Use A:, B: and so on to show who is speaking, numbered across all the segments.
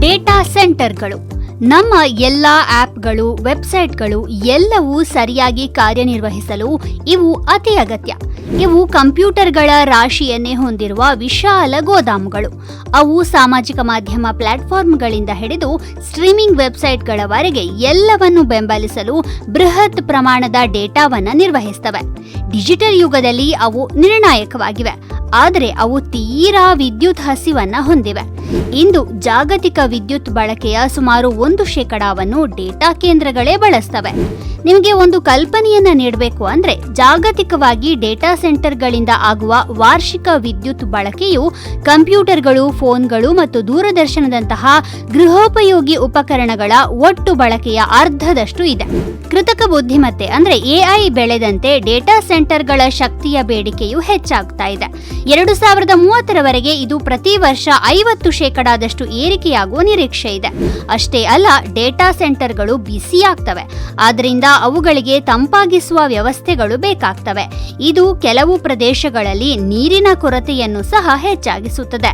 A: ಕಂಪ್ಯೂಟರ್ಗಳು ನಮ್ಮ ಎಲ್ಲ ಆ್ಯಪ್ಗಳು ವೆಬ್ಸೈಟ್ಗಳು ಎಲ್ಲವೂ ಸರಿಯಾಗಿ ಕಾರ್ಯನಿರ್ವಹಿಸಲು ಇವು ಅತಿ ಅಗತ್ಯ. ಇವು ಕಂಪ್ಯೂಟರ್ಗಳ ರಾಶಿಯನ್ನೇ ಹೊಂದಿರುವ ವಿಶಾಲ ಗೋದಾಮುಗಳು. ಅವು ಸಾಮಾಜಿಕ ಮಾಧ್ಯಮ ಪ್ಲಾಟ್ಫಾರ್ಮ್ಗಳಿಂದ ಹಿಡಿದು ಸ್ಟ್ರೀಮಿಂಗ್ ವೆಬ್ಸೈಟ್ಗಳವರೆಗೆ ಎಲ್ಲವನ್ನು ಬೆಂಬಲಿಸಲು ಬೃಹತ್ ಪ್ರಮಾಣದ ಡೇಟಾವನ್ನು ನಿರ್ವಹಿಸ್ತವೆ. ಡಿಜಿಟಲ್ ಯುಗದಲ್ಲಿ ಅವು ನಿರ್ಣಾಯಕವಾಗಿವೆ. ಆದರೆ ಅವು ತೀರಾ ವಿದ್ಯುತ್ ಹಸಿವನ್ನು ಹೊಂದಿವೆ. ಇಂದು ಜಾಗತಿಕ ವಿದ್ಯುತ್ ಬಳಕೆಯ ಸುಮಾರು ಒಂದು ಶೇಕಡಾವನ್ನು ಡೇಟಾ ಕೇಂದ್ರಗಳೇ ಬಳಸ್ತವೆ. ನಿಮಗೆ ಒಂದು ಕಲ್ಪನೆಯನ್ನ ನೀಡಬೇಕು ಅಂದ್ರೆ ಜಾಗತಿಕವಾಗಿ ಡೇಟಾ ಸೆಂಟರ್ಗಳಿಂದ ಆಗುವ ವಾರ್ಷಿಕ ವಿದ್ಯುತ್ ಬಳಕೆಯು ಕಂಪ್ಯೂಟರ್ಗಳು, ಫೋನ್ಗಳು ಮತ್ತು ದೂರದರ್ಶನದಂತಹ ಗೃಹೋಪಯೋಗಿ ಉಪಕರಣಗಳ ಒಟ್ಟು ಬಳಕೆಯ ಅರ್ಧದಷ್ಟು ಇದೆ. ಕೃತಕ ಬುದ್ಧಿಮತ್ತೆ ಅಂದ್ರೆ ಎಐ ಬೆಳೆದಂತೆ ಡೇಟಾ ಸೆಂಟರ್ಗಳ ಶಕ್ತಿಯ ಬೇಡಿಕೆಯು ಹೆಚ್ಚಾಗ್ತಾ ಇದೆ. ಎರಡು ಸಾವಿರದ ಮೂವತ್ತರವರೆಗೆ ಇದು ಪ್ರತಿ ವರ್ಷ ಐವತ್ತು ಶೇಕಡಾದಷ್ಟು ಏರಿಕೆಯಾಗುವ ನಿರೀಕ್ಷೆ ಇದೆ. ಅಷ್ಟೇ ಅಲ್ಲ, ಡೇಟಾ ಸೆಂಟರ್ಗಳು ಬಿಸಿಯಾಗ್ತವೆ ಆದ್ದರಿಂದ ಅವುಗಳಿಗೆ ತಂಪಾಗಿಸುವ ವ್ಯವಸ್ಥೆಗಳು ಬೇಕಾಗ್ತವೆ. ಇದು ಕೆಲವು ಪ್ರದೇಶಗಳಲ್ಲಿ ನೀರಿನ ಕೊರತೆಯನ್ನು ಸಹ ಹೆಚ್ಚಾಗಿಸುತ್ತದೆ.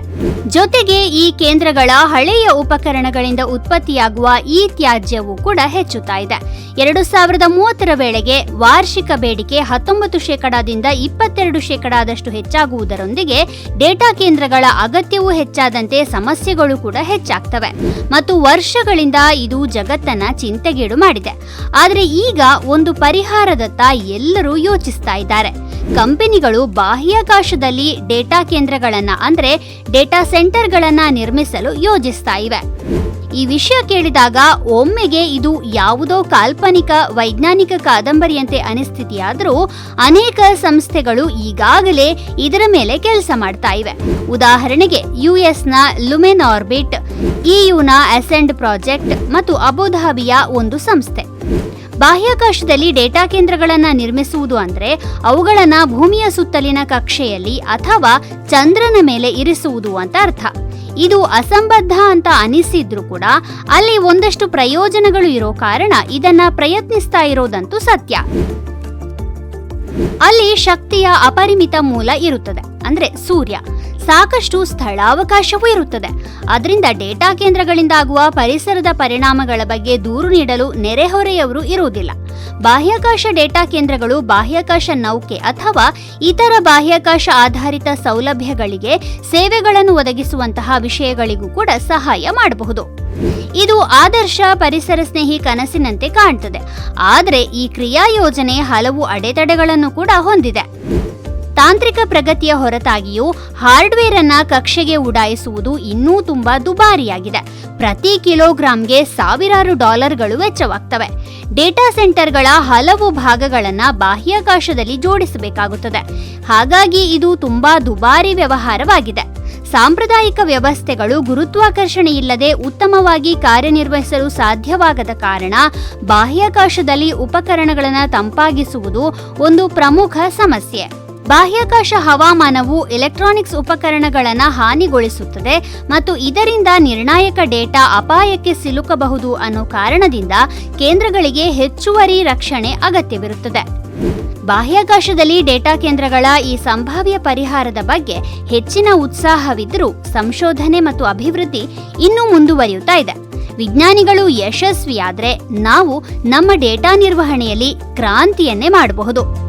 A: ಜೊತೆಗೆ ಈ ಕೇಂದ್ರಗಳ ಹಳೆಯ ಉಪಕರಣಗಳಿಂದ ಉತ್ಪತ್ತಿಯಾಗುವ ಈ ತ್ಯಾಜ್ಯವು ಕೂಡ ಹೆಚ್ಚುತ್ತಾ ಇದೆ. ಎರಡು ಸಾವಿರದ ಮೂವತ್ತರ ವೇಳೆಗೆ ವಾರ್ಷಿಕ ಬೇಡಿಕೆ ಹತ್ತೊಂಬತ್ತು ಶೇಕಡಾದಿಂದ ಇಪ್ಪತ್ತೆರಡು ಶೇಕಡಾದಷ್ಟು ಹೆಚ್ಚಾಗುವುದರೊಂದಿಗೆ ಡೇಟಾ ಕೇಂದ್ರಗಳ ಅಗತ್ಯವೂ ಹೆಚ್ಚಾದಂತೆ ಸಮಸ್ಯೆಗಳು ಕೂಡ ಹೆಚ್ಚಾಗ್ತವೆ. ಮತ್ತು ವರ್ಷಗಳಿಂದ ಇದು ಜಗತ್ತನ್ನ ಚಿಂತೆಗೀಡು ಮಾಡಿದೆ. ಆದರೆ ಈಗ ಒಂದು ಪರಿಹಾರದತ್ತ ಎಲ್ಲರೂ ಯೋಚಿಸ್ತಾ ಇದ್ದಾರೆ. ಕಂಪನಿಗಳು ಬಾಹ್ಯಾಕಾಶದಲ್ಲಿ ಡೇಟಾ ಕೇಂದ್ರಗಳನ್ನು, ಅಂದರೆ ಡೇಟಾ ಸೆಂಟರ್ಗಳನ್ನು ನಿರ್ಮಿಸಲು ಯೋಜಿಸ್ತಾ ಇವೆ. ಈ ವಿಷಯ ಕೇಳಿದಾಗ ಒಮ್ಮೆಗೆ ಇದು ಯಾವುದೋ ಕಾಲ್ಪನಿಕ, ವೈಜ್ಞಾನಿಕ ಕಾದಂಬರಿಯಂತೆ ಅನಿಸ್ಥಿತಿಯಾದರೂ ಅನೇಕ ಸಂಸ್ಥೆಗಳು ಈಗಾಗಲೇ ಇದರ ಮೇಲೆ ಕೆಲಸ ಮಾಡ್ತಾ ಇವೆ. ಉದಾಹರಣೆಗೆ ಯುಎಸ್ನ ಲುಮೆನ್ ಆರ್ಬಿಟ್ ಇಯುನ ಅಸೆಂಡ್ ಪ್ರಾಜೆಕ್ಟ್ ಮತ್ತು ಅಬುಧಾಬಿಯ ಒಂದು ಸಂಸ್ಥೆ. ಬಾಹ್ಯಾಕಾಶದಲ್ಲಿ ಡೇಟಾ ಕೇಂದ್ರಗಳನ್ನು ನಿರ್ಮಿಸುವುದು ಅಂದರೆ ಅವುಗಳನ್ನು ಭೂಮಿಯ ಸುತ್ತಲಿನ ಕಕ್ಷೆಯಲ್ಲಿ ಅಥವಾ ಚಂದ್ರನ ಮೇಲೆ ಇರಿಸುವುದು ಅಂತ ಅರ್ಥ. ಇದು ಅಸಂಬದ್ಧ ಅಂತ ಅನಿಸಿದ್ರೂ ಕೂಡ ಅಲ್ಲಿ ಒಂದಷ್ಟು ಪ್ರಯೋಜನಗಳು ಇರೋ ಕಾರಣ ಇದನ್ನ ಪ್ರಯತ್ನಿಸ್ತಾ ಇರೋದಂತೂ ಸತ್ಯ. ಅಲ್ಲಿ ಶಕ್ತಿಯ ಅಪರಿಮಿತ ಮೂಲ ಇರುತ್ತದೆ, ಅಂದ್ರೆ ಸೂರ್ಯ. ಸಾಕಷ್ಟು ಸ್ಥಳಾವಕಾಶವೂ ಇರುತ್ತದೆ. ಅದರಿಂದ ಡೇಟಾ ಕೇಂದ್ರಗಳಿಂದ ಆಗುವ ಪರಿಸರದ ಪರಿಣಾಮಗಳ ಬಗ್ಗೆ ದೂರು ನೀಡಲು ನೆರೆಹೊರೆಯವರು ಇರುವುದಿಲ್ಲ. ಬಾಹ್ಯಾಕಾಶ ಡೇಟಾ ಕೇಂದ್ರಗಳು ಬಾಹ್ಯಾಕಾಶ ನೌಕೆ ಅಥವಾ ಇತರ ಬಾಹ್ಯಾಕಾಶ ಆಧಾರಿತ ಸೌಲಭ್ಯಗಳಿಗೆ ಸೇವೆಗಳನ್ನು ಒದಗಿಸುವಂತಹ ವಿಷಯಗಳಿಗೂ ಕೂಡ ಸಹಾಯ ಮಾಡಬಹುದು. ಇದು ಆದರ್ಶ ಪರಿಸರ ಸ್ನೇಹಿ ಕನಸಿನಂತೆ ಕಾಣ್ತದೆ. ಆದರೆ ಈ ಕ್ರಿಯಾ ಯೋಜನೆ ಹಲವು ಅಡೆತಡೆಗಳನ್ನು ಕೂಡ ಹೊಂದಿದೆ. ತಾಂತ್ರಿಕ ಪ್ರಗತಿಯ ಹೊರತಾಗಿಯೂ ಹಾರ್ಡ್ವೇರ್ ಅನ್ನ ಕಕ್ಷೆಗೆ ಉಡಾಯಿಸುವುದು ಇನ್ನೂ ತುಂಬಾ ದುಬಾರಿಯಾಗಿದೆ. ಪ್ರತಿ ಕಿಲೋಗ್ರಾಂಗೆ ಸಾವಿರಾರು ಡಾಲರ್ಗಳು ವೆಚ್ಚವಾಗ್ತವೆ. ಡೇಟಾ ಸೆಂಟರ್ಗಳ ಹಲವು ಭಾಗಗಳನ್ನ ಬಾಹ್ಯಾಕಾಶದಲ್ಲಿ ಜೋಡಿಸಬೇಕಾಗುತ್ತದೆ. ಹಾಗಾಗಿ ಇದು ತುಂಬಾ ದುಬಾರಿ ವ್ಯವಹಾರವಾಗಿದೆ. ಸಾಂಪ್ರದಾಯಿಕ ವ್ಯವಸ್ಥೆಗಳು ಗುರುತ್ವಾಕರ್ಷಣೆ ಇಲ್ಲದೆ ಉತ್ತಮವಾಗಿ ಕಾರ್ಯನಿರ್ವಹಿಸಲು ಸಾಧ್ಯವಾಗದ ಕಾರಣ ಬಾಹ್ಯಾಕಾಶದಲ್ಲಿ ಉಪಕರಣಗಳನ್ನು ತಂಪಾಗಿಸುವುದು ಒಂದು ಪ್ರಮುಖ ಸಮಸ್ಯೆ. ಬಾಹ್ಯಾಕಾಶ ಹವಾಮಾನವು ಎಲೆಕ್ಟ್ರಾನಿಕ್ಸ್ ಉಪಕರಣಗಳನ್ನು ಹಾನಿಗೊಳಿಸುತ್ತದೆ ಮತ್ತು ಇದರಿಂದ ನಿರ್ಣಾಯಕ ಡೇಟಾ ಅಪಾಯಕ್ಕೆ ಸಿಲುಕಬಹುದು ಅನ್ನೋ ಕಾರಣದಿಂದ ಕೇಂದ್ರಗಳಿಗೆ ಹೆಚ್ಚುವರಿ ರಕ್ಷಣೆ ಅಗತ್ಯವಿರುತ್ತದೆ. ಬಾಹ್ಯಾಕಾಶದಲ್ಲಿ ಡೇಟಾ ಕೇಂದ್ರಗಳ ಈ ಸಂಭಾವ್ಯ ಪರಿಹಾರದ ಬಗ್ಗೆ ಹೆಚ್ಚಿನ ಉತ್ಸಾಹವಿದ್ದರೂ ಸಂಶೋಧನೆ ಮತ್ತು ಅಭಿವೃದ್ಧಿ ಇನ್ನೂ ಮುಂದುವರಿಯುತ್ತಾ ಇದೆ. ವಿಜ್ಞಾನಿಗಳು ಯಶಸ್ವಿಯಾದರೆ ನಾವು ನಮ್ಮ ಡೇಟಾ ನಿರ್ವಹಣೆಯಲ್ಲಿ ಕ್ರಾಂತಿಯನ್ನೇ ಮಾಡಬಹುದು.